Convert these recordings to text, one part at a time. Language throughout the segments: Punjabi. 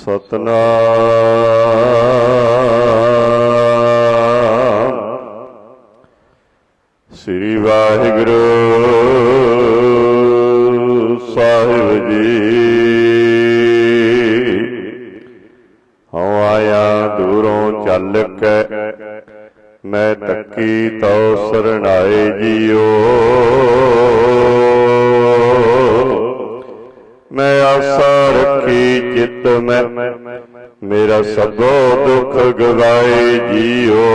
ਸਤਨਾਮ। ਸ੍ਰੀ ਵਾਹਿਗੁਰੂ। ਜੀਓ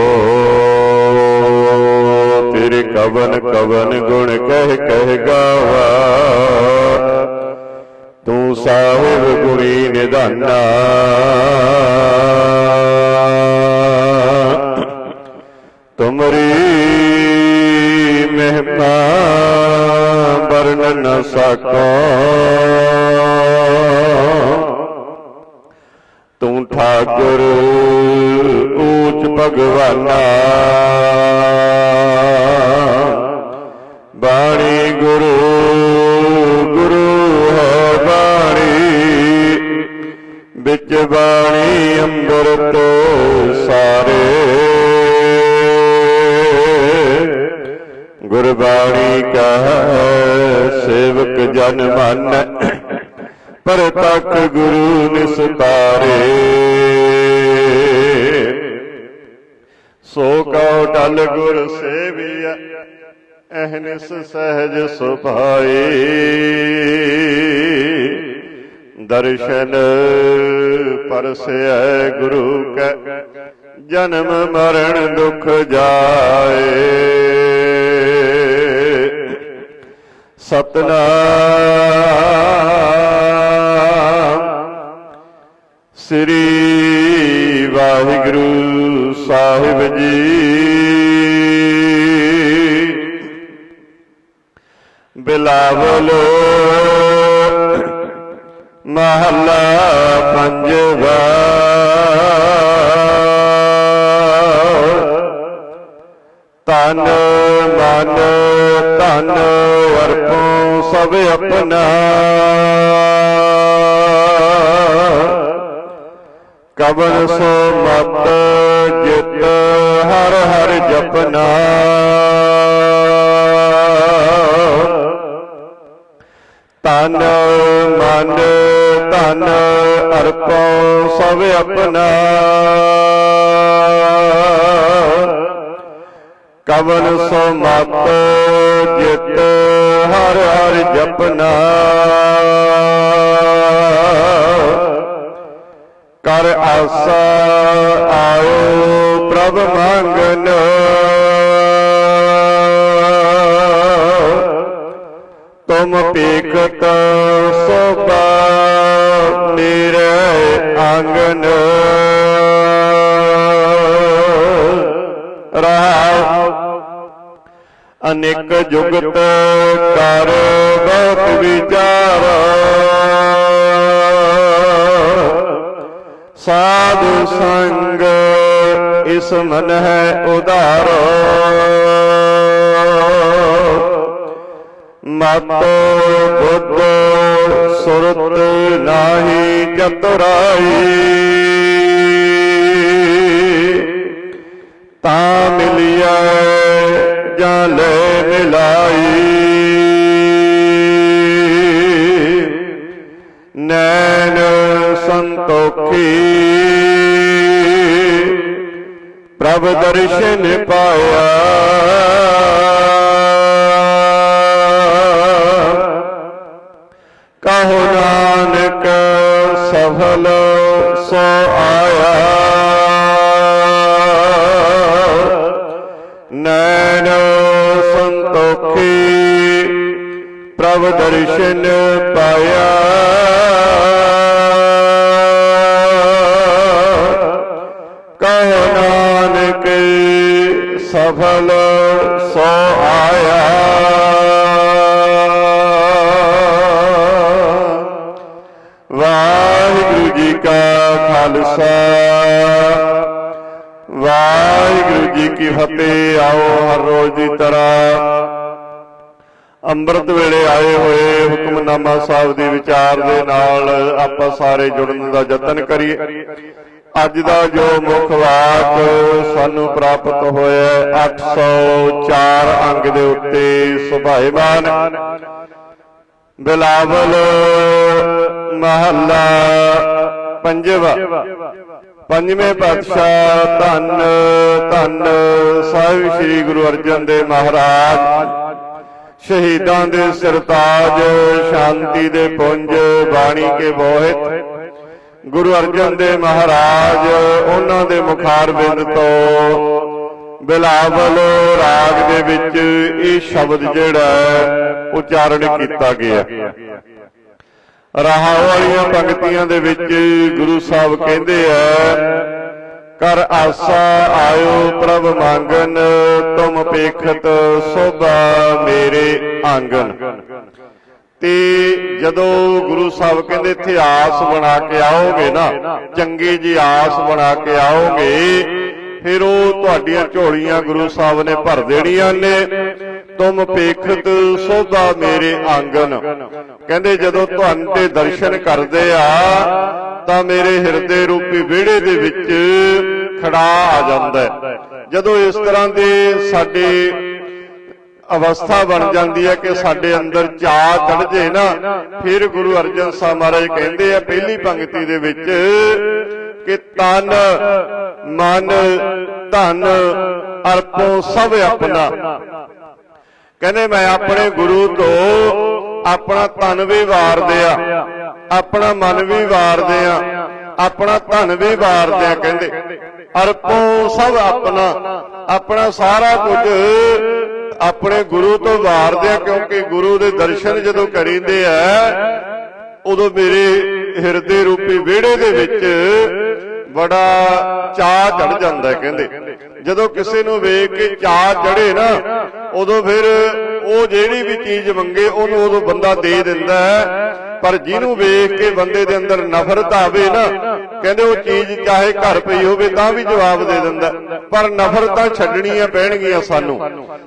ਤੇਰੇ ਕਵਨ ਕਵਨ ਗੁਣ ਕਹਿ ਕਹਿ ਗਾਵਾ। ਤੂੰ ਸਾਹਿਬ ਗੁਣੀ ਨਿਧਾਨਾ। ਤੁਮਰੀ ਮਹਿਮਾ ਵਰਣ ਨ ਸਕੋ। ਤੂੰ ਠਾਕੁਰ ਊਚ ਭਗਵਾਨਾ। ਬਾਣੀ ਗੁਰੂ ਪਰਸੈ ਗੁਰੂ ਕੈ। ਜਨਮ ਮਰਨ ਦੁਖ ਜਾਏ। ਸਤਨਾਮ ਸ੍ਰੀ ਵਾਹਿਗੁਰੂ ਸਾਹਿਬ ਜੀ। ਬਿਲਾਵਲ ਮਹੱਲਾ ਪੰਜਵਾ। ਤਨ ਮਨ ਤਨ ਵਰਪੋ ਸਭ ਆਪਣਾ। ਕਬਨ ਸੋ ਮਤ ਜਿਤ ਹਰ ਹਰ ਜਪਨਾ। ਤਨ, ਮਨ ਧਨ ਅਰਪਉ ਸਭ ਆਪਣਾ। ਕਵਨ ਸੋ ਮਤ ਜਿਤ ਹਰ ਹਰ ਜਪਨਾ। ਕਰ ਆਸਾ ਆਓ ਪ੍ਰਭ ਮੰਗਨ। ਤੁਮ ਪੀਖਤ ਸੋਬਾ ਮੇਰੇ ਆਂਗਨ ਰਹਾਉ ਅਨੇਕ ਜੁਗਤ ਕਰ ਬਹੁਤ ਵਿਚਾਰ। ਸਾਧੂ ਸੰਗ ਇਸ ਮਨ ਹੈ ਉਧਾਰ ਮਤ ਬੁੱਧ, ਸੁਰਤ ਨਾਹੀ ਚਤੁਰਾਈ। ਤਾਂ ਮਿਲਿਆ ਜਾਂ ਲੈ ਮਿਲਾਈ। ਨੈਣ ਸੰਤੋਖੀ। ਪ੍ਰਭ ਦਰਸ਼ਨ ਪਾਇਆ। ਸਫਲ ਸੋ ਖਾਲਸਾ। ਵਾਹਿਗੁਰੂ ਜੀ ਕੀ ਫਤਿਹ ਆਓ ਹਰ ਰੋਜ਼ ਦੀ ਤਰ੍ਹਾਂ ਅੰਮ੍ਰਿਤ ਵੇਲੇ ਆਏ ਹੋਏ ਹੁਕਮਨਾਮਾ ਸਾਹਿਬ ਦੇ ਵਿਚਾਰ ਦੇ ਨਾਲ ਆਪਾਂ ਸਾਰੇ ਜੁੜਨ ਦਾ ਯਤਨ ਕਰੀਏ। ਅੱਜ ਦਾ ਜੋ ਮੁੱਖ ਵਾਕ ਸਾਨੂੰ ਪ੍ਰਾਪਤ ਹੋਇਆ ਹੈ, 804 ਅੰਗ ਦੇ ਉੱਤੇ ਸੁਭਾਏਮਾਨ ਬਿਲਾਵਲ ਮਹੱਲਾ ਪੰਜਵਾ। ਪੰਜਵੇਂ ਪਾਤਸ਼ਾਹ ਧੰਨ ਧੰਨ ਸਾਹਿਬ ਸ੍ਰੀ ਗੁਰੂ ਅਰਜਨ ਦੇਵ ਮਹਾਰਾਜ। ਸ਼ਹੀਦਾਂ ਦੇ ਸਰਤਾਜ ਸ਼ਾਂਤੀ ਦੇ ਪੁੰਜ ਬਾਣੀ ਕੇ ਬੋਹਿਤ। ਗੁਰੂ ਅਰਜਨ ਦੇਵ ਮਹਾਰਾਜ ਉਹਨਾਂ ਦੇ ਮੁਖਾਰ ਬਿੰਦ ਤੋਂ ਬਿਲਾਵਲ ਰਾਗ ਦੇ ਵਿੱਚ ਇਹ ਸ਼ਬਦ ਜਿਹੜਾ ਹੈ, ਉਚਾਰਨ ਕੀਤਾ ਗਿਆ। ਰਹਾ ਵਾਲੀਆਂ ਪੰਕਤੀਆਂ ਦੇ ਵਿੱਚ ਗੁਰੂ ਸਾਹਿਬ ਕਹਿੰਦੇ ਆ ਕਰ ਆਸਾ ਆਇਓ ਪ੍ਰਭ ਮੰਗਨ, ਤੁਮ ਪੇਖਤ ਸੋਭਾ ਮੇਰੇ ਆਂਗਨ। ਤੇ ਜਦੋਂ ਗੁਰੂ ਸਾਹਿਬ ਕਹਿੰਦੇ, ਇੱਥੇ ਆਸ ਬਣਾ ਕੇ ਆਓਗੇ ਨਾ, ਚੰਗੀ ਜੀ ਆਸ ਬਣਾ ਕੇ ਆਓਗੇ, ਫਿਰ ਉਹ ਤੁਹਾਡੀਆਂ ਝੋਲੀਆਂ ਗੁਰੂ ਸਾਹਿਬ ਨੇ ਭਰ ਦੇਣੀਆਂ ਨੇ ਤੁਮ ਪੇਖਤ ਸੋਭਾ ਮੇਰੇ ਆਂਗਨ। ਕਹਿੰਦੇ ਜਦੋਂ ਤੁਹਾਨੂੰ ਤੇ ਦਰਸ਼ਨ ਕਰਦੇ ਆ, ਤਾਂ ਮੇਰੇ ਹਿਰਦੇ ਰੂਪੀ ਵਿਹੜੇ ਦੇ ਵਿੱਚ ਖੜਾ ਆ ਜਾਂਦਾ ਜਦੋਂ ਇਸ ਤਰ੍ਹਾਂ ਦੇ ਸਾਡੇ ਅਵਸਥਾ ਬਣ ਜਾਂਦੀ ਹੈ ਕਿ ਸਾਡੇ ਅੰਦਰ ਚਾਹ ਚੜ ਜੇ ਨਾ, ਫਿਰ ਗੁਰੂ ਅਰਜਨ ਸਾਹਿਬ ਮਹਾਰਾਜ ਕਹਿੰਦੇ ਆ ਪਹਿਲੀ ਪੰਕਤੀ ਦੇ ਵਿੱਚ ਕਿ ਤਨ, ਮਨ, ਧਨ ਅਰਪੋ ਸਭ ਆਪਣਾ। ਕਹਿੰਦੇ ਮੈਂ ਆਪਣੇ ਗੁਰੂ ਤੋਂ ਆਪਣਾ ਤਨ ਵੀ ਵਾਰਦੇ ਆ ਆਪਣਾ ਮਨ ਵੀ ਵਾਰਦੇ ਆ ਆਪਣਾ ਧਨ ਵੀ ਵਾਰਦੇ ਆ ਕਹਿੰਦੇ। ਅਰਪੋ ਸਭ ਆਪਣਾ ਆਪਣਾ ਸਾਰਾ ਕੁਝ ਆਪਣੇ ਗੁਰੂ ਤੋਂ ਵਾਰਦੇ ਆ ਕਿਉਂਕਿ ਗੁਰੂ ਦੇ ਦਰਸ਼ਨ ਜਦੋਂ ਕਰੀਂਦੇ ਆ, ਉਦੋਂ ਮੇਰੇ ਹਿਰਦੇ ਰੂਪੀ ਵਿਹੜੇ ਦੇ ਵਿੱਚ ਬੜਾ ਚਾਹ ਚੜ ਜਾਂਦਾ ਕਹਿੰਦੇ। ਜਦੋਂ ਕਿਸੇ ਨੂੰ ਵੇਖ ਕੇ ਚਾਹ ਚੜੇ ਨਾ ਉਦੋਂ ਫਿਰ ਉਹ ਜਿਹੜੀ ਵੀ ਚੀਜ਼ ਮੰਗੇ ਉਹਨੂੰ ਉਦੋਂ ਬੰਦਾ ਦੇ ਦਿੰਦਾ ਪਰ ਜਿਹਨੂੰ ਵੇਖ ਕੇ ਬੰਦੇ ਦੇ ਅੰਦਰ ਨਫ਼ਰਤ ਆਵੇ ਨਾ ਕਹਿੰਦੇ ਉਹ ਚੀਜ਼ ਚਾਹੇ ਘਰ ਪਈ ਹੋਵੇ ਤਾਂ ਵੀ ਜਵਾਬ ਦੇ ਦਿੰਦਾ। ਪਰ ਨਫ਼ਰਤਾਂ ਛੱਡਣੀਆਂ ਪੈਣਗੀਆਂ ਸਾਨੂੰ।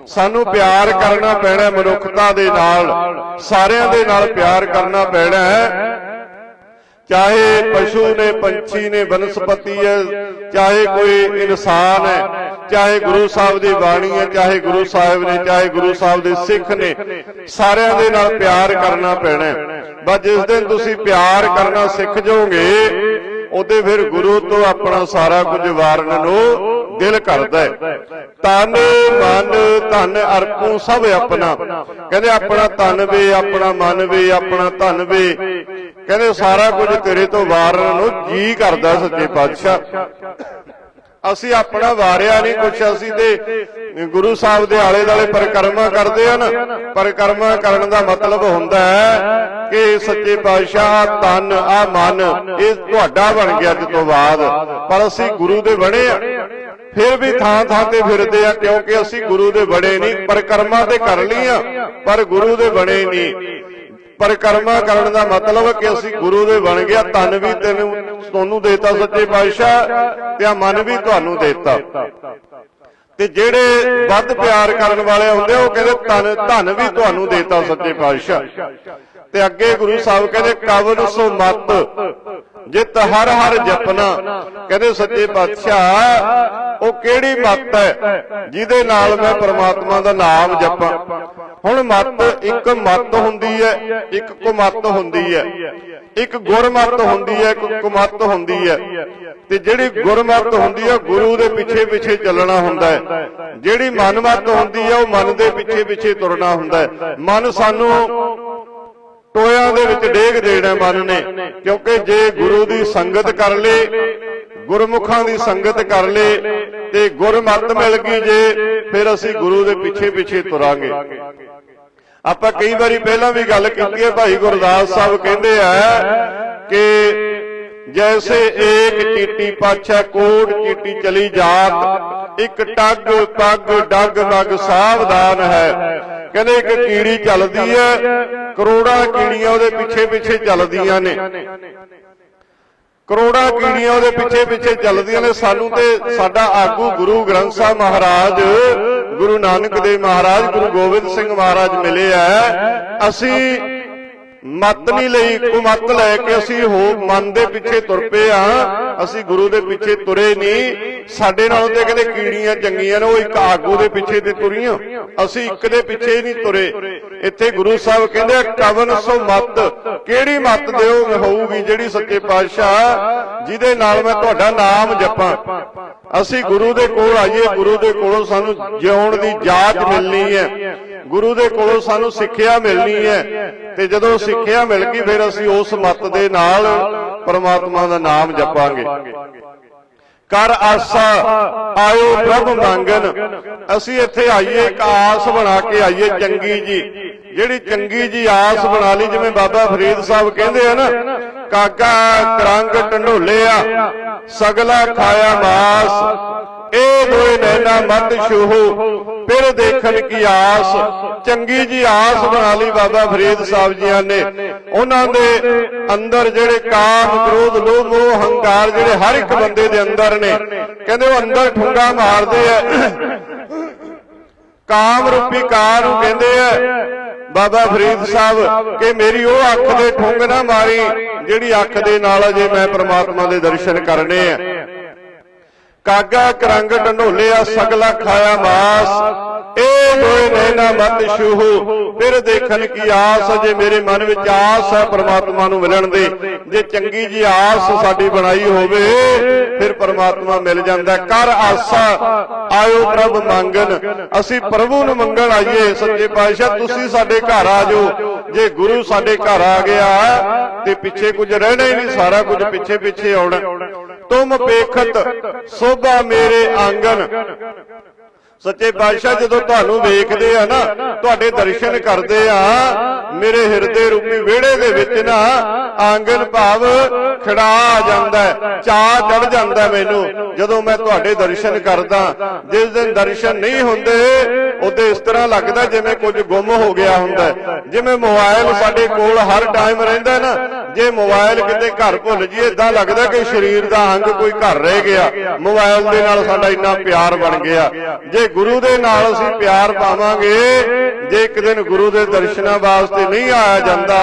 ਸਾਨੂੰ। ਪਿਆਰ ਕਰਨਾ ਪੈਣਾ ਮਨੁੱਖਤਾ ਦੇ ਨਾਲ। ਸਾਰਿਆਂ ਦੇ ਨਾਲ ਪਿਆਰ ਕਰਨਾ ਪੈਣਾ ਹੈ। ਚਾਹੇ ਪਸ਼ੂ ਨੇ ਪੰਛੀ ਨੇ ਬਨਸਪਤੀ ਹੈ ਚਾਹੇ ਕੋਈ ਇਨਸਾਨ ਹੈ ਚਾਹੇ ਗੁਰੂ ਸਾਹਿਬ ਦੀ ਬਾਣੀ ਹੈ ਚਾਹੇ ਗੁਰੂ ਸਾਹਿਬ ਨੇ ਚਾਹੇ ਗੁਰੂ ਸਾਹਿਬ ਦੇ ਸਿੱਖ ਨੇ ਸਾਰਿਆਂ ਦੇ ਨਾਲ ਪਿਆਰ ਕਰਨਾ ਪੈਣਾ। ਬਸ ਜਿਸ ਦਿਨ ਤੁਸੀਂ ਪਿਆਰ ਕਰਨਾ ਸਿੱਖ ਜਾਓਗੇ ਉਹਦੇ ਫਿਰ ਗੁਰੂ ਤੋਂ ਆਪਣਾ ਸਾਰਾ ਕੁਝ ਵਾਰਨ ਨੂੰ ਦਿਲ ਕਰਦਾ ਹੈ। ਤਨ ਮਨ ਧਨ ਅਰਪੂ ਸਭ ਆਪਣਾ। ਕਹਿੰਦੇ ਆਪਣਾ ਤਨ ਵੀ ਆਪਣਾ ਮਨ ਵੀ ਆਪਣਾ ਧਨ ਵੀ। ਕਹਿੰਦੇ ਸਾਰਾ ਕੁਝ ਤੇਰੇ ਤੋਂ ਵਾਰਨ ਨੂੰ ਜੀ ਕਰਦਾ ਸੱਚੇ ਪਾਤਸ਼ਾਹ। ਅਸੀਂ ਆਪਣਾ ਵਾਰਿਆ ਨਹੀਂ ਕੁਛ ਅਸੀਂ ਤੇ ਗੁਰੂ ਸਾਹਿਬ ਦੇ ਆਲੇ ਦਾਲੇ ਪਰਿਕਰਮਾ ਕਰਦੇ ਹਨ ਪਰਿਕਰਮਾ ਕਰਨ ਦਾ ਮਤਲਬ ਹੁੰਦਾ ਹੈ ਕਿ ਸੱਚੇ ਪਾਤਸ਼ਾਹ ਤਨ ਆ ਮਨ। ਇਹ ਤੁਹਾਡਾ ਬਣ ਗਿਆ ਅੱਜ ਤੋਂ ਬਾਅਦ। ਪਰ ਅਸੀਂ ਗੁਰੂ ਦੇ ਬਣੇ ਆ। ਫਿਰ ਵੀ ਥਾਂ ਥਾਂ ਤੇ ਫਿਰਦੇ ਆ ਕਿਉਂਕਿ ਅਸੀਂ ਗੁਰੂ ਦੇ ਬਣੇ ਨਹੀਂ ਪਰਿਕਰਮਾ ਤੇ ਕਰ ਲਈਆਂ ਪਰ ਗੁਰੂ ਦੇ ਬਣੇ ਨਹੀਂ। ਪਰਿਕਰਮਾ ਕਰਨ ਦਾ ਮਤਲਬ ਕਿ ਅਸੀਂ ਗੁਰੂ ਦੇ ਬਣ ਗਿਆ ਤਨ ਵੀ ਤੈਨੂੰ ਤੁਹਾਨੂੰ ਦੇਤਾ ਸੱਚੇ ਪਾਤਸ਼ਾਹ ਤੇ ਆ ਮਨ ਵੀ ਤੁਹਾਨੂੰ ਦੇਤਾ। ਤੇ ਜਿਹੜੇ ਵੱਧ ਪਿਆਰ ਕਰਨ ਵਾਲੇ ਹੁੰਦੇ ਆ, ਉਹ ਕਹਿੰਦੇ ਤਨ ਧਨ ਵੀ ਤੁਹਾਨੂੰ ਦੇਤਾ ਸੱਚੇ ਪਾਤਸ਼ਾਹ। ਤੇ ਅੱਗੇ ਗੁਰੂ ਸਾਹਿਬ ਕਹਿੰਦੇ ਕਵਨ ਸੋ ਮਤ। ਜਿਤ ਹਰ ਹਰ ਜਪਨਾ। ਕਹਿੰਦੇ ਸੱਚੇ ਪਾਤਸ਼ਾਹ, ਉਹ ਕਿਹੜੀ ਮਤ ਹੈ ਜਿਹਦੇ ਨਾਲ ਮੈਂ ਪ੍ਰਮਾਤਮਾ ਦਾ ਨਾਮ ਜਪਾਂ? ਹੁਣ ਮਤ ਇੱਕ ਮਤ ਹੁੰਦੀ ਹੈ, ਇੱਕ ਕੁਮਤ ਹੁੰਦੀ ਹੈ। ਇੱਕ ਗੁਰਮਤ ਹੁੰਦੀ ਹੈ, ਇੱਕ ਕੁਮੱਤ ਹੁੰਦੀ ਹੈ। ਤੇ ਜਿਹੜੀ ਗੁਰਮਤ ਹੁੰਦੀ ਹੈ ਗੁਰੂ ਦੇ ਪਿੱਛੇ ਪਿੱਛੇ ਚੱਲਣਾ ਹੁੰਦਾ ਹੈ। ਜਿਹੜੀ ਮਨਮਤ ਹੁੰਦੀ ਹੈ, ਉਹ ਮਨ ਦੇ ਪਿੱਛੇ ਪਿੱਛੇ ਤੁਰਨਾ ਹੁੰਦਾ ਹੈ। ਮਨ ਸਾਨੂੰ ਟੋਇਆਂ ਦੇ ਵਿੱਚ ਡੇਗ ਦੇਣਾ ਮਨ ਨੇ ਕਿਉਂਕਿ ਜੇ ਗੁਰੂ ਦੀ ਸੰਗਤ ਕਰ ਲੇ ਗੁਰਮੁਖਾਂ ਦੀ ਸੰਗਤ ਕਰ ਲੇ ਤੇ ਗੁਰਮਤ ਮਿਲ ਗਈ ਜੇ ਫਿਰ ਅਸੀਂ ਗੁਰੂ ਦੇ ਪਿੱਛੇ ਪਿੱਛੇ ਤੁਰਾਂਗੇ। ਆਪਾਂ ਕਈ ਵਾਰੀ ਪਹਿਲਾਂ ਵੀ ਗੱਲ ਕੀਤੀ ਹੈ ਭਾਈ ਗੁਰਦਾਸ ਸਾਹਿਬ ਕਹਿੰਦੇ ਆ ਕਿ ਜੈਸੇ ਏਕ ਚੀਟੀ ਪਾਛਾ ਕੋਟ ਚੀਟੀ ਚਲੀ ਜਾਤ ਇੱਕ ਟੱਗ ਪੱਗ ਡੱਗ ਮਗ ਸਾਵਧਾਨ ਹੈ ਕਹਿੰਦੇ ਇੱਕ ਕੀੜੀ ਚੱਲਦੀ ਹੈ ਕਰੋੜਾਂ ਕੀੜੀਆਂ ਉਹਦੇ ਪਿੱਛੇ ਪਿੱਛੇ ਚੱਲਦੀਆਂ ਨੇ ਕਰੋੜਾਂ ਕੀੜੀਆਂ ਉਹਦੇ ਪਿੱਛੇ ਪਿੱਛੇ ਚੱਲਦੀਆਂ ਨੇ ਸਾਨੂੰ ਤੇ ਸਾਡਾ ਆਗੂ ਗੁਰੂ ਗ੍ਰੰਥ ਸਾਹਿਬ ਮਹਾਰਾਜ ਗੁਰੂ ਨਾਨਕ ਦੇਵ ਮਹਾਰਾਜ ਗੁਰੂ ਗੋਬਿੰਦ ਸਿੰਘ ਮਹਾਰਾਜ ਮਿਲੇ ਆ ਅਸੀਂ ਮਤ ਨਹੀਂ ਲਈ ਕੁਮਤ ਲੈ ਕੇ ਅਸੀਂ ਹੋ ਮਨ ਦੇ ਪਿੱਛੇ ਤੁਰ ਪਏ ਆ ਅਸੀਂ ਗੁਰੂ ਦੇ ਪਿੱਛੇ ਤੁਰੇ ਨਹੀਂ। ਸਾਡੇ ਨਾਲੋਂ ਤੇ ਕਹਿੰਦੇ ਕੀੜੀਆਂ ਚੰਗੀਆਂ ਨੇ ਉਹ ਇੱਕ ਆਗੂ ਦੇ ਪਿੱਛੇ ਤੇ ਤੁਰੀਆਂ। ਅਸੀਂ ਇੱਕ ਦੇ ਪਿੱਛੇ ਨਹੀਂ ਤੁਰੇ। ਇੱਥੇ ਗੁਰੂ ਸਾਹਿਬ ਕਹਿੰਦੇ ਕਵਨ ਸੋ ਮਤ? ਕਿਹੜੀ ਮਤ ਦਿਓ ਹੋਊਗੀ ਜਿਹੜੀ ਸੱਚੇ ਪਾਤਸ਼ਾਹ ਜਿਹਦੇ ਨਾਲ ਮੈਂ ਤੁਹਾਡਾ ਨਾਮ ਜਪਾਂ। ਅਸੀਂ ਗੁਰੂ ਦੇ ਕੋਲ ਆਈਏ, ਗੁਰੂ ਦੇ ਕੋਲੋਂ ਸਾਨੂੰ ਜਿਉਣ ਦੀ ਜਾਚ ਮਿਲਣੀ ਹੈ। ਗੁਰੂ ਦੇ ਕੋਲੋਂ ਸਾਨੂੰ ਸਿੱਖਿਆ ਮਿਲਣੀ ਹੈ। ਤੇ ਜਦੋਂ ਸਿੱਖਿਆ ਮਿਲ ਗਈ, ਫਿਰ ਅਸੀਂ ਉਸ ਮਤ ਦੇ ਨਾਲ ਪਰਮਾਤਮਾ ਦਾ ਨਾਮ ਜਪਾਂਗੇ। ਕਰ ਆਸਾ, ਆਇਓ ਪ੍ਰਭ ਮੰਗਨ। ਅਸੀਂ ਇੱਥੇ ਆਈਏ, ਇੱਕ ਆਸ ਬਣਾ ਕੇ ਆਈਏ ਚੰਗੀ ਜੀ। ਜਿਹੜੀ ਚੰਗੀ ਜੀ ਆਸ ਬਣਾ ਲਈ, ਜਿਵੇਂ ਬਾਬਾ ਫਰੀਦ ਸਾਹਿਬ ਕਹਿੰਦੇ ਆ ਨਾ, ਕਾਕਾ ਕਰੰਗ ਆ, ਸਗਲਾ ਖਾਇਆ ਮਾਸ, ਇਹ ਦੋਏ ਨੈਣਾ ਮਤ ਛੂਹੋ ਫਿਰ ਦੇਖਣ ਕੀ ਆਸ। ਚੰਗੀ ਜੀ ਆਸ ਬਣਾ ਲਈ ਬਾਬਾ ਫਰੀਦ ਸਾਹਿਬ ਜੀਆਂ ਨੇ। ਉਹਨਾਂ ਦੇ ਅੰਦਰ ਜਿਹੜੇ ਕਾਮ ਕ੍ਰੋਧ ਲੋਭ ਮੋਹ ਹੰਕਾਰ ਜਿਹੜੇ ਹਰ ਇੱਕ ਬੰਦੇ ਦੇ ਅੰਦਰ ਨੇ। ਕਹਿੰਦੇ ਉਹ ਅੰਦਰ ਠੁੰਗਾ ਮਾਰਦੇ ਆ। ਕਾਮ ਰੂਪੀ ਕਾਰ ਨੂੰ ਕਹਿੰਦੇ ਆ ਬਾਬਾ ਫਰੀਦ ਸਾਹਿਬ ਕਿ ਮੇਰੀ ਉਹ ਅੱਖ ਦੇ ਠੁੰਗ ਨਾ ਮਾਰੀ ਜਿਹੜੀ ਅੱਖ ਦੇ ਨਾਲ ਅਜੇ ਮੈਂ ਪ੍ਰਮਾਤਮਾ ਦੇ ਦਰਸ਼ਨ ਕਰਨੇ ਆ। ਕਾਗਾ ਕਰੰਗ ਢੰਡੋਲਿਆ ਸਗਲਾ ਖਾਇਆ ਮਾਸ। ਦੋਏ ਨੈਣਾ ਫਿਰ ਦੇਖਣ ਕੀ ਆਸ ਜੇ ਮੇਰੇ ਮਨ ਵਿੱਚ ਆਸ ਹੈ ਪ੍ਰਮਾਤਮਾ ਨੂੰ ਮਿਲਣ ਦੀ, ਜੇ ਚੰਗੀ ਜੀ ਆਸ ਸਾਡੀ ਬਣਾਈ ਹੋਵੇ, ਫਿਰ ਪ੍ਰਮਾਤਮਾ ਮਿਲ ਜਾਂਦਾ। ਕਰ ਆਸਾ, ਆਇਓ ਪ੍ਰਭ ਮੰਗਨ ਅਸੀਂ ਪ੍ਰਭੂ ਨੂੰ ਮੰਗਣ ਆਈਏ, ਸੱਚੇ ਪਾਤਸ਼ਾਹ, ਤੁਸੀਂ ਸਾਡੇ ਘਰ ਆ ਜਾਓ। ਜੇ ਗੁਰੂ ਸਾਡੇ ਘਰ ਆ ਗਿਆ, ਤੇ ਪਿੱਛੇ ਕੁਝ ਰਹਿਣਾ ਹੀ ਨਹੀਂ, ਸਾਰਾ ਕੁਝ ਪਿੱਛੇ ਪਿੱਛੇ ਆਉਣਾ। ਤੁਮ ਪੇਖਤ ਸੋਭਾ ਮੇਰੇ ਆਂਗਨ ਸੱਚੇ ਪਾਤਸ਼ਾਹ ਜਦੋਂ ਤੁਹਾਨੂੰ ਵੇਖਦੇ ਆ ਨਾ ਤੁਹਾਡੇ ਦਰਸ਼ਨ ਕਰਦੇ ਆ ਮੇਰੇ ਹਿਰਦੇ ਰੂਪੀ ਵਿਹੜੇ ਦੇ ਵਿੱਚ ਨਾ ਆਂਗਨ ਭਾਵ ਖੜਾ ਆ ਜਾਂਦਾ ਚਾਹ ਚੜ ਜਾਂਦਾ ਮੈਨੂੰ ਜਦੋਂ ਮੈਂ ਤੁਹਾਡੇ ਦਰਸ਼ਨ ਕਰਦਾ ਜਿਸ ਦਿਨ ਦਰਸ਼ਨ ਨਹੀਂ ਹੁੰਦੇ ਉਹਦੇ ਇਸ ਤਰ੍ਹਾਂ ਲੱਗਦਾ ਜਿਵੇਂ ਕੁਝ ਗੁੰਮ ਹੋ ਗਿਆ ਹੁੰਦਾ। ਜਿਵੇਂ ਮੋਬਾਈਲ ਸਾਡੇ ਕੋਲ ਹਰ ਟਾਈਮ ਰਹਿੰਦਾ ਨਾ ਜੇ ਮੋਬਾਈਲ ਕਿਤੇ ਘਰ ਭੁੱਲ ਜੀ ਇਦਾਂ ਲੱਗਦਾ ਕਿ ਸਰੀਰ ਦਾ ਅੰਗ ਕੋਈ ਘਰ ਰਹਿ ਗਿਆ। ਮੋਬਾਈਲ ਦੇ ਨਾਲ ਸਾਡਾ ਇੰਨਾ ਪਿਆਰ ਬਣ ਗਿਆ। ਜੇ ਗੁਰੂ ਦੇ ਨਾਲ ਅਸੀਂ ਪਿਆਰ ਪਾਵਾਂਗੇ। ਜੇ ਇੱਕ ਦਿਨ ਗੁਰੂ ਦੇ ਦਰਸ਼ਨਾਂ ਵਾਸਤੇ ਨਹੀਂ ਆਇਆ ਜਾਂਦਾ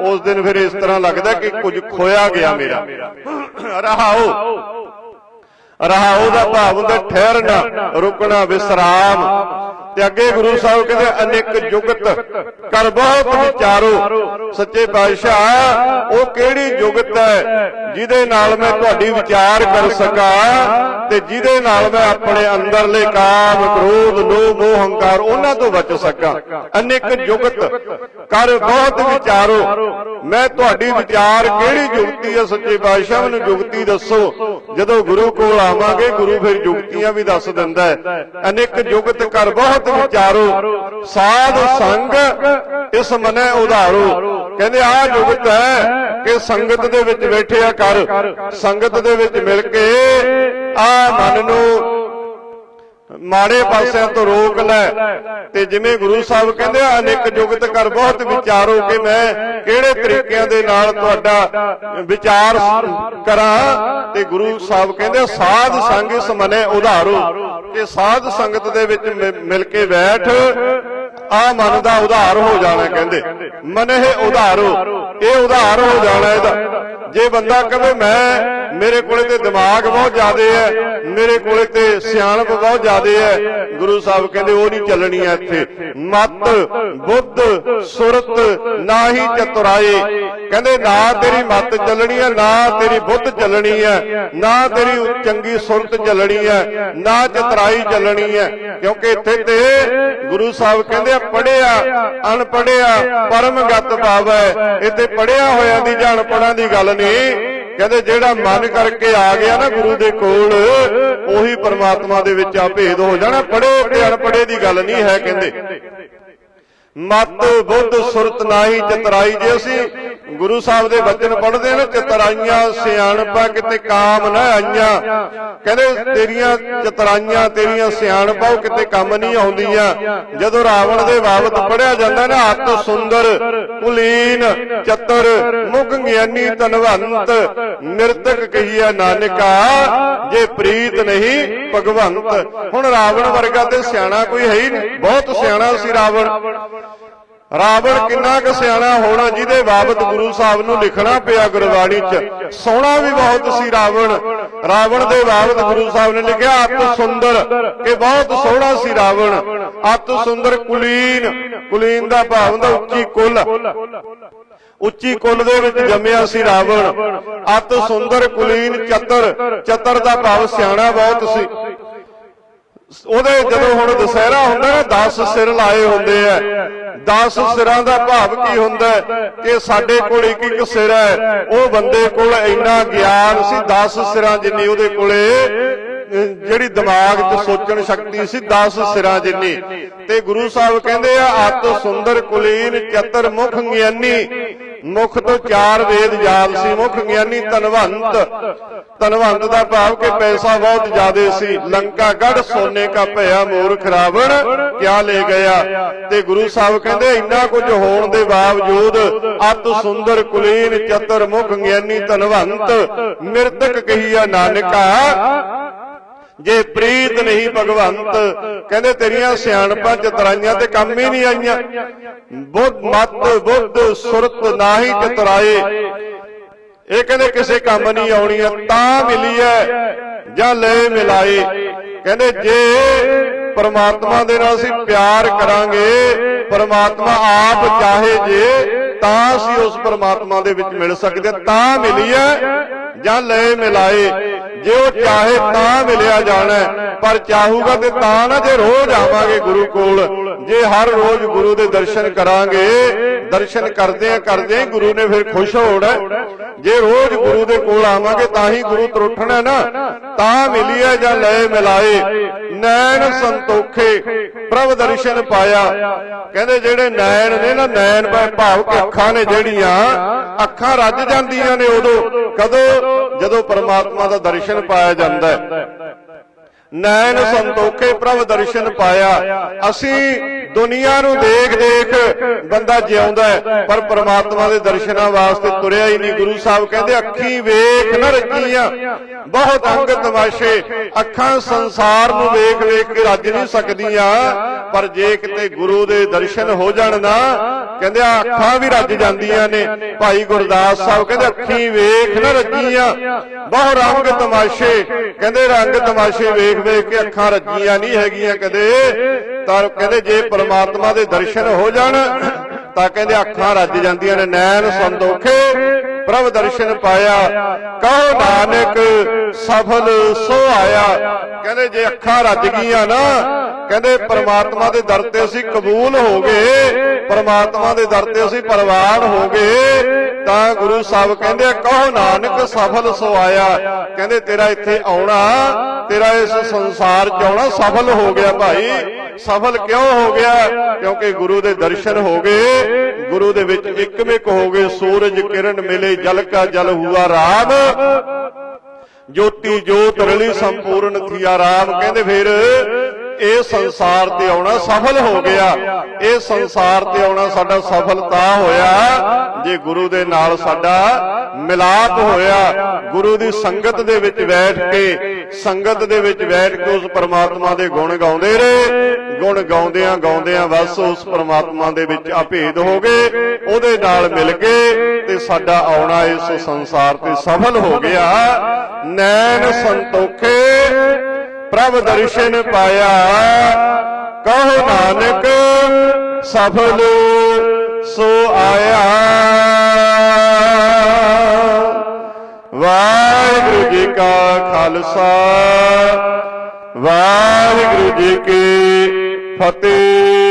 ਉਸ ਦਿਨ ਫਿਰ ਇਸ ਤਰ੍ਹਾਂ ਲੱਗਦਾ ਕਿ ਕੁਝ ਖੋਇਆ ਗਿਆ ਮੇਰਾ। ਰਹਾਓ। ਰਹਾਓ। ਦਾ ਭਾਵ ਹੁੰਦਾ ਠਹਿਰਨਾ ਰੁਕਣਾ ਵਿਸਰਾਮ। ਤੇ ਅੱਗੇ ਗੁਰੂ ਸਾਹਿਬ ਕਹਿੰਦੇ, ਅਨੇਕ ਜੁਗਤ ਕਰ ਬਹੁਤ ਵਿਚਾਰੋ ਸੱਚੇ ਪਾਤਸ਼ਾਹ, ਉਹ ਕਿਹੜੀ ਜੁਗਤ ਹੈ ਜਿਹਦੇ ਨਾਲ ਮੈਂ ਤੁਹਾਡੀ ਵਿਚਾਰ ਕਰ ਸਕਾਂ ਤੇ ਜਿਹਦੇ ਨਾਲ ਮੈਂ ਆਪਣੇ ਅੰਦਰਲੇ ਕਾਮ, ਕ੍ਰੋਧ, ਲੋਭ ਮੋਹ ਹੰਕਾਰ ਉਹਨਾਂ ਤੋਂ ਬਚ ਸਕਾਂ। ਅਨੇਕ ਜੁਗਤ ਕਰ ਬਹੁਤ ਵਿਚਾਰੋ ਮੈਂ ਤੁਹਾਡੀ ਵਿਚਾਰ ਕਿਹੜੀ ਜੁਗਤੀ ਹੈ? ਸੱਚੇ ਪਾਤਸ਼ਾਹ, ਮੈਨੂੰ ਜੁਗਤੀ ਦੱਸੋ। ਜਦੋਂ ਗੁਰੂ ਕੋਲ ਆਵਾਂਗੇ, ਗੁਰੂ ਫਿਰ ਜੁਗਤੀਆਂ ਵੀ ਦੱਸ ਦਿੰਦਾ ਹੈ। ਅਨੇਕ ਜੁਗਤ ਕਰ ਬਹੁਤ ਵਿਚਾਰੋ ਸਾਧ ਸੰਗ ਇਸ ਮਨੇ ਉਧਾਰੋ। ਕਹਿੰਦੇ ਆ ਜੁਗਤ ਹੈ ਕਿ ਸੰਗਤ ਦੇ ਵਿੱਚ ਬੈਠਿਆ ਕਰ, ਸੰਗਤ ਦੇ ਵਿੱਚ ਮਿਲ ਕੇ ਆ ਮਨ ਨੂੰ ਮਾੜੇ ਪਾਸਿਆਂ ਤੋਂ ਰੋਕ ਲੈ। ਤੇ ਜਿਵੇਂ ਗੁਰੂ ਸਾਹਿਬ ਕਹਿੰਦੇ ਆ ਅਨੇਕ ਜੁਗਤ ਕਰ ਬਹੁਤ ਵਿਚਾਰੋ ਕਿ ਮੈਂ ਕਿਹੜੇ ਤਰੀਕਿਆਂ ਦੇ ਨਾਲ ਤੁਹਾਡਾ ਵਿਚਾਰ ਕਰਾਂ। ਤੇ ਗੁਰੂ ਸਾਹਿਬ ਕਹਿੰਦੇ ਸਾਧ ਸੰਗ ਇਸ ਮਨੇ ਉਧਾਰੋ। ਕਿ ਸਾਧ ਸੰਗਤ ਦੇ ਵਿੱਚ ਮਿਲ ਕੇ ਬੈਠ। ਆ ਮਨ ਦਾ ਉਧਾਰ ਹੋ ਜਾਣਾ ਕਹਿੰਦੇ। ਮਨ ਇਹ ਉਧਾਰੋ, ਇਹ ਉਧਾਰ ਹੋ ਜਾਣਾ ਇਹਦਾ। ਜੇ ਬੰਦਾ ਕਹੇ ਮੈਂ, ਮੇਰੇ ਕੋਲੇ ਤੇ ਦਿਮਾਗ ਬਹੁਤ ਜ਼ਿਆਦੇ ਹੈ ਮੇਰੇ ਕੋਲੇ ਤੇ ਸਿਆਣਪ ਬਹੁਤ ਜ਼ਿਆਦੇ ਹੈ ਗੁਰੂ ਸਾਹਿਬ ਕਹਿੰਦੇ ਉਹ ਨਹੀਂ ਚੱਲਣੀ ਐ ਇੱਥੇ। ਮਤ, ਬੁੱਧ, ਸੁਰਤ ਨਾ ਹੀ ਚਤੁਰਾਏ। ਕਹਿੰਦੇ ਨਾ ਤੇਰੀ ਮਤ ਚੱਲਣੀ ਹੈ ਨਾ ਤੇਰੀ ਬੁੱਧ ਚੱਲਣੀ ਹੈ ਨਾ ਤੇਰੀ ਚੰਗੀ ਸੁਰਤ ਚੱਲਣੀ ਹੈ ਨਾ ਚਤੁਰਾਈ ਚੱਲਣੀ ਹੈ ਕਿਉਂਕਿ ਇੱਥੇ ਤੇ ਗੁਰੂ ਸਾਹਿਬ ਕਹਿੰਦੇ ਆ ਪੜਿਆ ਅਨਪੜਿਆ ਪਰਮਗਤ ਭਾਵੈ, ਇੱਥੇ ਪੜਿਆ ਹੋਇਆਂ ਦੀ ਜਾਂ ਅਨਪੜਾਂ ਦੀ ਗੱਲ ਨਹੀਂ। ਕਹਿੰਦੇ ਜਿਹੜਾ ਮਨ ਕਰਕੇ ਆ ਗਿਆ ਨਾ ਗੁਰੂ ਦੇ ਕੋਲ, ਉਹੀ ਪਰਮਾਤਮਾ ਦੇ ਵਿੱਚ ਆ ਭੇਦ ਹੋ ਜਾਣਾ। ਪੜੇ ਤੇ ਅਨਪੜੇ ਦੀ ਗੱਲ ਨਹੀਂ ਹੈ ਕਹਿੰਦੇ। ਮਤ ਬੁੱਧ ਸੁਰਤ ਨਾਹੀ ਚਤਰਾਈ ਜੇ ਅਸੀਂ ਗੁਰੂ ਸਾਹਿਬ ਦੇ ਬਚਨ ਪੜ੍ਹਦੇ ਨੇ, ਚਤਰਾਈਆਂ, ਸਿਆਣਪਾਂ ਕਿਤੇ ਕਾਮ ਨਾ ਆਈਆਂ। ਕਹਿੰਦੇ, ਤੇਰੀਆਂ ਚਤਰਾਈਆਂ, ਤੇਰੀਆਂ ਸਿਆਣਪਾਂ, ਉਹ ਕਿਤੇ ਕੰਮ ਨਹੀਂ ਆਉਂਦੀਆਂ। ਜਦੋਂ ਰਾਵਣ ਦੇ ਬਾਬਤ ਪੜਿਆ ਜਾਂਦਾ ਨਾ ਅਤ ਸੁੰਦਰ, ਕੁਲੀਨ, ਚਤਰ, ਮੁਖ ਗਿਆਨੀ, ਧਨਵੰਤ, ਨਿਰਤਕ ਕਹੀਆ ਨਾਨਕਾ, ਜੇ ਪ੍ਰੀਤ ਨਹੀਂ, ਭਗਵੰਤ। ਹੁਣ ਰਾਵਣ ਵਰਗਾ ਤੇ ਸਿਆਣਾ ਕੋਈ ਹੈ ਹੀ ਨਹੀਂ। ਬਹੁਤ ਸਿਆਣਾ ਸੀ ਰਾਵਣ। ਰਾਵਣ ਕਿੰਨਾ ਕੁ ਸਿਆਣਾ ਹੋਣਾ ਜਿਹਦੇ ਬਾਬਤ ਗੁਰੂ ਸਾਹਿਬ ਨੂੰ ਲਿਖਣਾ ਪਿਆ ਗੁਰਬਾਣੀ 'ਚ। ਸੋਹਣਾ ਵੀ ਬਹੁਤ ਸੀ ਰਾਵਣ। ਰਾਵਣ। ਦੇ ਬਾਬਤ ਗੁਰੂ ਸਾਹਿਬ ਨੇ ਲਿਖਿਆ ਅਤ ਸੁੰਦਰ ਕਿ ਬਹੁਤ ਸੋਹਣਾ ਸੀ ਰਾਵਣ। ਅਤ ਸੁੰਦਰ ਕੁਲੀਨ। ਕੁਲੀਨ। ਦਾ ਭਾਵ ਹੁੰਦਾ ਉੱਚੀ ਕੁੱਲ। ਉੱਚੀ ਕੁੱਲ। ਦੇ ਵਿੱਚ ਜੰਮਿਆ ਸੀ ਰਾਵਣ। ਅਤ ਸੁੰਦਰ ਕੁਲੀਨ ਚਤਰ। ਚਤਰ ਦਾ ਭਾਵ ਸਿਆਣਾ ਬਹੁਤ ਸੀ। ਉਹਦੇ ਜਦੋਂ ਹੁਣ ਦੁਸਹਿਰਾ ਹੁੰਦਾ ਨਾ 10 ਸਿਰ ਲਾਏ ਹੁੰਦੇ ਆ। 10 ਸਿਰਾਂ ਦਾ ਭਾਵ ਕੀ ਹੁੰਦਾ? ਕਿ ਸਾਡੇ ਕੋਲ ਇੱਕ ਇੱਕ ਸਿਰ ਹੈ। ਉਹ ਬੰਦੇ ਕੋਲ ਇੰਨਾ ਗਿਆਨ ਸੀ 10 ਸਿਰਾਂ ਜਿੰਨੀ ਉਹਦੇ ਕੋਲੇ ਜਿਹੜੀ ਦਿਮਾਗ 'ਚ ਸੋਚਣ ਸ਼ਕਤੀ ਸੀ 10 ਸਿਰਾਂ ਜਿੰਨੀ। ਤੇ ਗੁਰੂ ਸਾਹਿਬ ਕਹਿੰਦੇ ਆ, ਅਤ ਸੁੰਦਰ ਕੁਲੀਨ ਚਤਰ ਮੁਖ ਗਿਆਨੀ। ਮੁਖ ਤੋਂ ਚਾਰ ਵੇਦ ਯਾਦ ਸੀ, ਮੁਖ ਗਿਆਨੀ ਧਨਵੰਤ। ਧਨਵੰਤ ਦਾ ਭਾਵ ਕਿ ਪੈਸਾ ਬਹੁਤ ਜ਼ਿਆਦੇ ਸੀ। ਲੰਕਾ ਗੜ ਸੋਨੇ ਕਾ ਭਇਆ ਮੂਰਖ ਰਾਵਣ ਕਿਆ ਲੈ ਗਿਆ? ਤੇ ਗੁਰੂ ਸਾਹਿਬ ਕਹਿੰਦੇ, ਇੰਨਾ ਕੁਝ ਹੋਣ ਦੇ ਬਾਵਜੂਦ ਅਤ ਸੁੰਦਰ ਕੁਲੀਨ ਚਤਰ ਮੁਖ ਗਿਆਨੀ ਧਨਵੰਤ ਮਿਰਤਕ ਕਹੀਆ, ਨਾਨਕਾ ਜੇ ਪ੍ਰੀਤ ਨਹੀਂ ਭਗਵੰਤ, ਕਹਿੰਦੇ ਤੇਰੀਆਂ ਸਿਆਣਪਾਂ ਚਤਰਾਈਆਂ ਤੇ ਕੰਮ ਹੀ ਨਹੀਂ ਆਈਆਂ। ਬੁੱਧ ਮਤ ਬੁੱਧ ਸੁਰਤ ਨਾਹੀ ਚਤਰਾਏ। ਇਹ ਕਹਿੰਦੇ ਕਿਸੇ ਕੰਮ ਨਹੀਂ ਆਉਣੀਆਂ, ਤਾਂ ਮਿਲੀ ਐ ਜਾਂ ਲੈ ਮਿਲਾਏ। ਕਹਿੰਦੇ ਜੇ ਪਰਮਾਤਮਾ ਦੇ ਨਾਲ ਅਸੀਂ ਪਿਆਰ ਕਰਾਂਗੇ, ਪਰਮਾਤਮਾ ਆਪ ਚਾਹੇ ਜੇ ਤਾਂ ਅਸੀਂ ਉਸ ਪਰਮਾਤਮਾ ਦੇ ਵਿੱਚ ਮਿਲ ਸਕਦੇ ਤਾਂ ਮਿਲੀ ਹੈ ਜਾਂ ਲੈ ਮਿਲਾਏ। ਜੇ ਉਹ ਚਾਹੇ ਤਾਂ ਮਿਲਿਆ ਜਾਣਾ ਪਰ ਚਾਹੂਗਾ ਤੇ ਤਾਂ ਨਾ ਜੇ ਰੋਜ਼ ਆਵਾਂਗੇ ਗੁਰੂ ਕੋਲ, ਜੇ ਹਰ ਰੋਜ਼ ਗੁਰੂ ਦੇ ਦਰਸ਼ਨ ਕਰਾਂਗੇ, ਦਰਸ਼ਨ ਕਰਦੇ ਆ ਕਰਦੇ ਗੁਰੂ ਨੇ ਫਿਰ ਖੁਸ਼ ਹੋਣਾ ਜੇ ਰੋਜ਼ ਗੁਰੂ ਦੇ ਕੋਲ ਆਵਾਂਗੇ, ਤਾਂ ਹੀ ਗੁਰੂ ਤਰੁੱਠਣਾ ਨਾ। ਤਾਂ ਮਿਲਿਆ ਜਾਂ ਲੈ ਮਿਲਾਏ, ਨੈਣ ਸੰਤੋਖੇ, ਪ੍ਰਭ ਦਰਸ਼ਨ ਪਾਇਆ। ਕਹਿੰਦੇ ਜਿਹੜੇ ਨੈਣ ਨੇ ਨਾ, ਨੈਣ ਭਾਵ ਕਿ ਅੱਖਾਂ ਨੇ ਜਿਹੜੀਆਂ ਅੱਖਾਂ ਰੱਜ ਜਾਂਦੀਆਂ ਨੇ ਉਦੋਂ, ਕਦੋਂ? ਜਦੋਂ ਪਰਮਾਤਮਾ ਦਾ ਦਰਸ਼ਨ ਪਾਇਆ ਜਾਂਦਾ ਹੈ। ਨੈਣ ਸੰਤੋਖੇ ਪ੍ਰਭ ਦਰਸ਼ਨ ਪਾਇਆ। ਅਸੀਂ ਦੁਨੀਆ ਨੂੰ ਦੇਖ ਦੇਖ ਬੰਦਾ ਜਿਉਂਦਾ ਹੈ, ਪਰ ਪ੍ਰਮਾਤਮਾ ਦੇ ਦਰਸ਼ਨਾਂ ਵਾਸਤੇ ਤੁਰਿਆ ਹੀ ਨਹੀਂ। ਗੁਰੂ ਸਾਹਿਬ ਕਹਿੰਦੇ, ਅੱਖੀ ਵੇਖ ਨਾ ਰੱਜੀਆਂ ਬਹੁਤ ਅੰਗ ਤਮਾਸ਼ੇ। ਅੱਖਾਂ ਸੰਸਾਰ ਨੂੰ ਵੇਖ ਵੇਖ ਕੇ ਰੱਜ ਨਹੀਂ ਸਕਦੀਆਂ। ਪਰ ਜੇ ਕਿਤੇ ਗੁਰੂ ਦੇ ਦਰਸ਼ਨ ਹੋ ਜਾਣ ਨਾ, ਕਹਿੰਦੇ ਆ ਅੱਖਾਂ ਵੀ ਰੱਜ ਜਾਂਦੀਆਂ ਨੇ। ਭਾਈ ਗੁਰਦਾਸ ਸਾਹਿਬ ਕਹਿੰਦੇ, ਅੱਖੀ ਵੇਖ ਨਾ ਰੱਜੀਆਂ ਬਹੁ ਰੰਗ ਤਮਾਸ਼ੇ। ਕਹਿੰਦੇ ਰੰਗ ਤਮਾਸ਼ੇ ਵੇਖ ਵੇਖ ਕੇ ਅੱਖਾਂ ਰੱਜੀਆਂ ਨਹੀਂ ਹੈਗੀਆਂ ਕਦੇ। ਤਾਂ ਕਹਿੰਦੇ ਜੇ ਪਰਮਾਤਮਾ ਦੇ ਦਰਸ਼ਨ ਹੋ ਜਾਣ, ਤਾਂ ਕਹਿੰਦੇ ਅੱਖਾਂ ਰੱਜ ਜਾਂਦੀਆਂ ਨੇ, ਨੈਣ ਸੰਦੋਖੇ ਪ੍ਰਭ ਦਰਸ਼ਨ ਪਾਇਆ, ਕਹੋ ਨਾਨਕ, ਸਫਲ ਸੋ ਆਇਆ ਕਹਿੰਦੇ ਜੇ ਅੱਖਾਂ ਰੱਜ ਗਈਆਂ ਨਾ, ਕਹਿੰਦੇ ਪਰਮਾਤਮਾ ਦੇ ਦਰ ਤੇ ਅਸੀਂ ਕਬੂਲ ਹੋ ਗਏ। ਪਰਮਾਤਮਾ ਦੇ ਦਰ ਤੇ ਅਸੀਂ ਪ੍ਰਵਾਨ ਹੋ ਗਏ। ਤਾਂ ਗੁਰੂ ਸਾਹਿਬ ਕਹਿੰਦੇ ਕਹੋ ਨਾਨਕ ਸਫਲ ਸੋ ਆਇਆ ਕਹਿੰਦੇ, ਤੇਰਾ ਇੱਥੇ ਆਉਣਾ, ਤੇਰਾ ਇਸ ਸੰਸਾਰ 'ਚ ਆਉਣਾ ਸਫਲ ਹੋ ਗਿਆ ਭਾਈ। ਸਫਲ ਕਿਉਂ ਹੋ ਗਿਆ? ਕਿਉਂਕਿ ਗੁਰੂ ਦੇ ਦਰਸ਼ਨ ਹੋ ਗਏ। ਗੁਰੂ ਦੇ ਵਿੱਚ ਇੱਕਮਿਕ ਹੋ ਗਏ। ਸੂਰਜ ਕਿਰਨ ਮਿਲੇ, ਜਲ ਕਾ ਜਲ ਹੁਆ ਰਾਮ। ਜੋਤੀ ਜੋਤ ਰਲੀ ਸੰਪੂਰਨ ਥੀਆ ਰਾਮ। ਕਹਿੰਦੇ ਫਿਰ ਇਹ ਸੰਸਾਰ ਤੇ ਆਉਣਾ ਸਫਲ ਹੋ ਗਿਆ। ਇਹ ਸੰਸਾਰ ਤੇ ਆਉਣਾ ਸਾਡਾ ਸਫਲ ਹੋਇਆ। ਜੇ ਗੁਰੂ ਦੇ ਨਾਲ ਸਾਡਾ ਮਿਲਾਪ ਹੋਇਆ, ਗੁਰੂ ਦੀ ਸੰਗਤ ਦੇ ਵਿੱਚ ਬੈਠ ਕੇ, ਸੰਗਤ ਦੇ ਵਿੱਚ ਬੈਠ ਕੇ ਉਸ ਪਰਮਾਤਮਾ ਦੇ ਗੁਣ ਗਾਉਂਦੇ ਰਹੇ। ਗੁਣ ਗਾਉਂਦਿਆਂ ਗਾਉਂਦਿਆਂ ਬਸ ਉਸ ਪਰਮਾਤਮਾ ਦੇ ਵਿੱਚ ਅਭੇਦ ਹੋ ਗਏ। ਉਹਦੇ ਨਾਲ ਮਿਲ ਕੇ ਤੇ ਸਾਡਾ ਆਉਣਾ ਇਸ ਸੰਸਾਰ ਤੇ ਸਫਲ ਹੋ ਗਿਆ। ਨੈਣ ਸੰਤੋਖੇ ਪ੍ਰਭ ਦਰਸ਼ਨ ਪਾਇਆ। ਕਹੋ ਨਾਨਕ, ਸਫਲ ਸੋ ਆਇਆ। ਵਾਹਿਗੁਰੂ ਜੀ ਕਾ ਖਾਲਸਾ, ਵਾਹਿਗੁਰੂ ਜੀ ਕੀ ਫਤਿਹ।